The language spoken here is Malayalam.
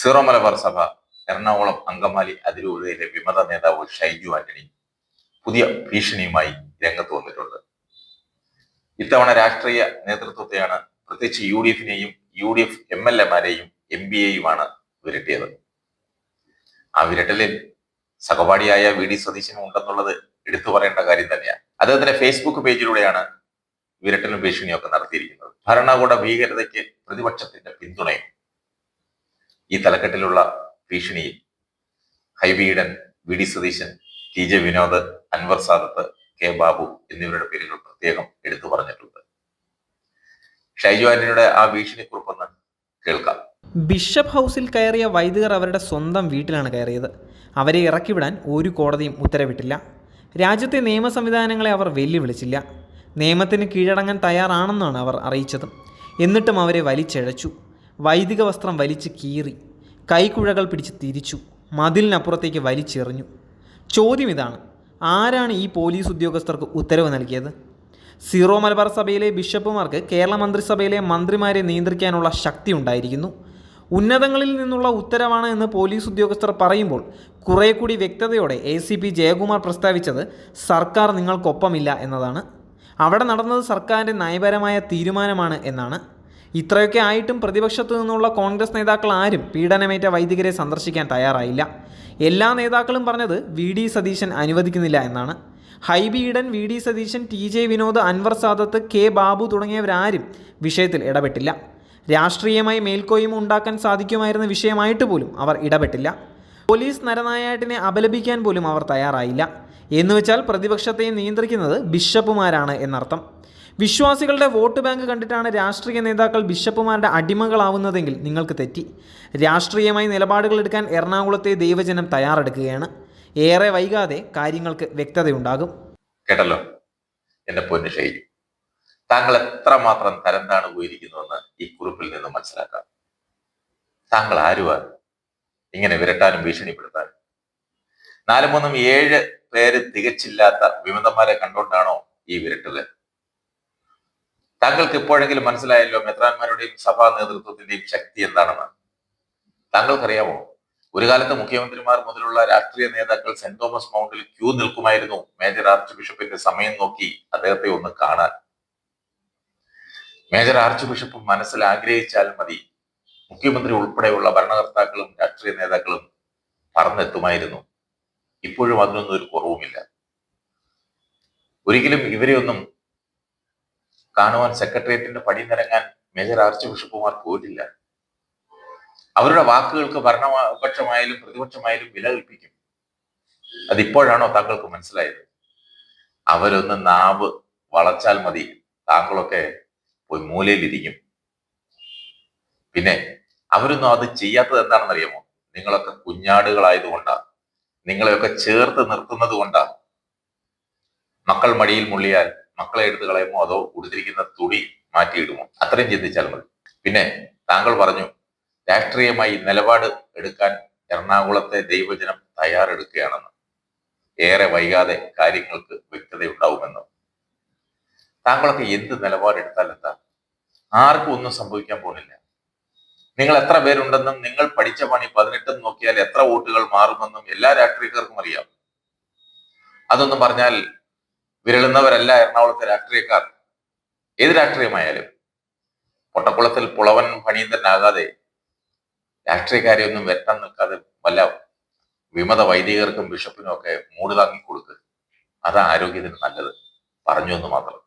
സീറോ മലബാർ സഭ എറണാകുളം അങ്കമാലി അതിരൂപതയിലെ വിമത നേതാവ് ഷൈജു ആന്റണി പുതിയ ഭീഷണിയുമായി രംഗത്ത് വന്നിട്ടുണ്ട്. ഇത്തവണ രാഷ്ട്രീയ നേതൃത്വത്തെയാണ് പ്രത്യേകിച്ച് U D എഫിനെയും U D F M L എമാരെയും M P എയുമാണ് വിരട്ടിയത്. ആ വിരട്ടലിൽ സഹപാഠിയായ വി ഡി സതീശനും ഉണ്ടെന്നുള്ളത് എടുത്തു പറയേണ്ട കാര്യം തന്നെയാണ്. അദ്ദേഹത്തിന്റെ ഫേസ്ബുക്ക് പേജിലൂടെയാണ് വിരട്ടലും ഭീഷണിയും ഒക്കെ നടത്തിയിരിക്കുന്നത്. ഭരണകൂട ഭീകരതയ്ക്ക് പ്രതിപക്ഷത്തിന്റെ പിന്തുണയും ഈ തലക്കെട്ടിലുള്ള ഭീഷണിയിൽ Hibi Eden V D Satheesan T J Vinod Anwar Sadath K Babu എന്നിവരുടെ പേരുകൾ പ്രത്യേകം എടുത്തു പറഞ്ഞിട്ടുണ്ട്. ഷൈജു ആന്റണിയുടെ ആ ഭീഷണിക്കുറിപ്പൊന്ന് കേൾക്കാം. ബിഷപ്പ് ഹൗസിൽ കയറിയ വൈദികർ അവരുടെ സ്വന്തം വീട്ടിലാണ് കയറിയത്. അവരെ ഇറക്കിവിടാൻ ഒരു കോടതിയും ഉത്തരവിട്ടില്ല. രാജ്യത്തെ നിയമ സംവിധാനങ്ങളെ അവർ വെല്ലുവിളിച്ചില്ല. നിയമത്തിന് കീഴടങ്ങാൻ തയ്യാറാണെന്നാണ് അവർ അറിയിച്ചത്. എന്നിട്ടും അവരെ വലിച്ചഴച്ചു. വൈദിക വസ്ത്രം വലിച്ച് കീറി. കൈക്കുഴകൾ പിടിച്ച് തിരിച്ചു. മതിലിനപ്പുറത്തേക്ക് വലിച്ചെറിഞ്ഞു ചോദ്യം ഇതാണ് ആരാണ് ഈ പോലീസ് ഉദ്യോഗസ്ഥർക്ക് ഉത്തരവ് നൽകിയത്? സീറോ മലബാർ സഭയിലെ ബിഷപ്പുമാർക്ക് കേരള മന്ത്രിസഭയിലെ മന്ത്രിമാരെ നിയന്ത്രിക്കാനുള്ള ശക്തി ഉണ്ടായിരിക്കുന്നു. ഉന്നതങ്ങളിൽ നിന്നുള്ള ഉത്തരവാണ് എന്ന് പോലീസ് ഉദ്യോഗസ്ഥർ പറയുമ്പോൾ കുറേ കൂടി വ്യക്തതയോടെ എ സി പി ജയകുമാർ പ്രസ്താവിച്ചത് സർക്കാർ നിങ്ങൾക്കൊപ്പമില്ല എന്നതാണ്. അവിടെ നടന്നത് സർക്കാരിന്റെ നയപരമായ തീരുമാനമാണ് എന്നാണ് ഇത്രയൊക്കെ ആയിട്ടും പ്രതിപക്ഷത്തു നിന്നുള്ള കോൺഗ്രസ് നേതാക്കൾ ആരും പീഡനമേറ്റ വൈദികരെ സന്ദർശിക്കാൻ തയ്യാറായില്ല. എല്ലാ നേതാക്കളും പറഞ്ഞത് വി ഡി സതീശൻ അനുവദിക്കുന്നില്ല എന്നാണ്. Hibi Eden V D Satheesan T J Vinod Anwar Sadath K Babu തുടങ്ങിയവരാരും വിഷയത്തിൽ ഇടപെട്ടില്ല. രാഷ്ട്രീയമായി മേൽക്കോയ്മ ഉണ്ടാക്കാൻ സാധിക്കുമായിരുന്ന വിഷയമായിട്ട് പോലും അവർ ഇടപെട്ടില്ല. പോലീസ് നരനായാട്ടിനെ അപലപിക്കാൻ പോലും അവർ തയ്യാറായില്ല. എന്നുവെച്ചാൽ പ്രതിപക്ഷത്തെ നിയന്ത്രിക്കുന്നത് ബിഷപ്പുമാരാണ് എന്നർത്ഥം. വിശ്വാസികളുടെ വോട്ട് ബാങ്ക് കണ്ടിട്ടാണ് രാഷ്ട്രീയ നേതാക്കൾ ബിഷപ്പുമാരുടെ അടിമകളാവുന്നതെങ്കിൽ നിങ്ങൾക്ക് തെറ്റി. രാഷ്ട്രീയമായി നിലപാടുകൾ എടുക്കാൻ എറണാകുളത്തെ ദൈവജനം തയ്യാറെടുക്കുകയാണ്. ഏറെ വൈകാതെ കാര്യങ്ങൾക്ക് വ്യക്തതയുണ്ടാകും. കേട്ടല്ലോ? എന്റെ പൊന്നു ഷൈജു താങ്കൾ എത്രമാത്രം തരം താണ് പോയിരിക്കുന്നുവെന്ന് ഈ കുറിപ്പിൽ നിന്ന് മനസ്സിലാക്കാം. താങ്കൾ ആരുവാ? ഇങ്ങനെ വിരട്ടാനും ഭീഷണിപ്പെടുത്താനും. നാലും മൂന്നും ഏഴ് പേര് തികച്ചില്ലാത്ത വിമതന്മാരെ കണ്ടുകൊണ്ടാണോ ഈ വിരട്ടൽ? താങ്കൾക്ക് എപ്പോഴെങ്കിലും മനസ്സിലായല്ലോ മെത്രാന്മാരുടെയും സഭാ നേതൃത്വത്തിന്റെയും ശക്തി എന്താണെന്ന്. താങ്കൾക്കറിയാമോ ഒരു കാലത്ത് മുഖ്യമന്ത്രിമാർ മുതലുള്ള രാഷ്ട്രീയ നേതാക്കൾ സെന്റ് തോമസ് മൗണ്ടിൽ ക്യൂ നിൽക്കുമായിരുന്നു മേജർ ആർച്ച് ബിഷപ്പിന്റെ സമയം നോക്കി അദ്ദേഹത്തെ ഒന്ന് കാണാൻ. മേജർ ആർച്ച് ബിഷപ്പ് മനസ്സിൽ ആഗ്രഹിച്ചാൽ മതി. മുഖ്യമന്ത്രി ഉൾപ്പെടെയുള്ള ഭരണകർത്താക്കളും രാഷ്ട്രീയ നേതാക്കളും പറന്നെത്തുമായിരുന്നു. ഇപ്പോഴും അതിനൊന്നും ഒരു കുറവുമില്ല. ഒരിക്കലും ഇവരെയൊന്നും കാണുവാൻ സെക്രട്ടേറിയറ്റിന്റെ പടി നിറങ്ങാൻ മേജർ ആർച്ച് ബിഷപ്പുമാർ പോയിട്ടില്ല. അവരുടെ വാക്കുകൾക്ക് ഭരണപക്ഷമായാലും പ്രതിപക്ഷമായാലും വില കൽപ്പിക്കും. അതിപ്പോഴാണോ താങ്കൾക്ക് മനസ്സിലായത്? അവരൊന്ന് നാവ് വളച്ചാൽ മതി. താങ്കളൊക്കെ പോയി മൂലയിലിരിക്കും. പിന്നെ അവരൊന്നും അത് ചെയ്യാത്തത് എന്താണെന്നറിയാമോ? നിങ്ങളൊക്കെ കുഞ്ഞാടുകളായതുകൊണ്ടാ. നിങ്ങളെയൊക്കെ ചേർത്ത് നിർത്തുന്നത് കൊണ്ടാ മക്കൾ മടിയിൽ മുള്ളിയാൽ മക്കളെ എടുത്ത് കളയുമോ അതോ ഉടുത്തിരിക്കുന്ന തുണി മാറ്റിയിടുമോ? അത്രയും ചിന്തിച്ചാൽ മതി. പിന്നെ താങ്കൾ പറഞ്ഞു രാഷ്ട്രീയമായി നിലപാട് എടുക്കാൻ എറണാകുളത്തെ ദൈവജനം തയ്യാറെടുക്കുകയാണെന്ന്. ഏറെ വൈകാതെ കാര്യങ്ങൾക്ക് വ്യക്തതയുണ്ടാവുമെന്ന്. താങ്കളൊക്കെ എന്ത് നിലപാടെടുത്താൽ എന്താ? ആർക്കും ഒന്നും സംഭവിക്കാൻ പോകുന്നില്ല. നിങ്ങൾ എത്ര പേരുണ്ടെന്നും നിങ്ങൾ പഠിച്ച പണി പതിനെട്ടും നോക്കിയാൽ എത്ര വോട്ടുകൾ മാറുമെന്നും എല്ലാ രാഷ്ട്രീയക്കാർക്കും അറിയാം. അതൊന്നും പറഞ്ഞാൽ വിരളുന്നവരല്ല എറണാകുളത്തെ രാഷ്ട്രീയക്കാർ. ഏത് രാഷ്ട്രീയമായാലും പൊട്ടക്കുളത്തിൽ പുളവൻ പണീതനാകാതെ രാഷ്ട്രീയക്കാരെ ഒന്നും വെട്ടാൻ നിൽക്കാതെ വല്ല വിമത വൈദികർക്കും ബിഷപ്പിനും ഒക്കെ മൂട് താങ്ങി കൊടുക്കുക അതാ ആരോഗ്യത്തിന് നല്ലത്. പറഞ്ഞു എന്ന് മാത്രം.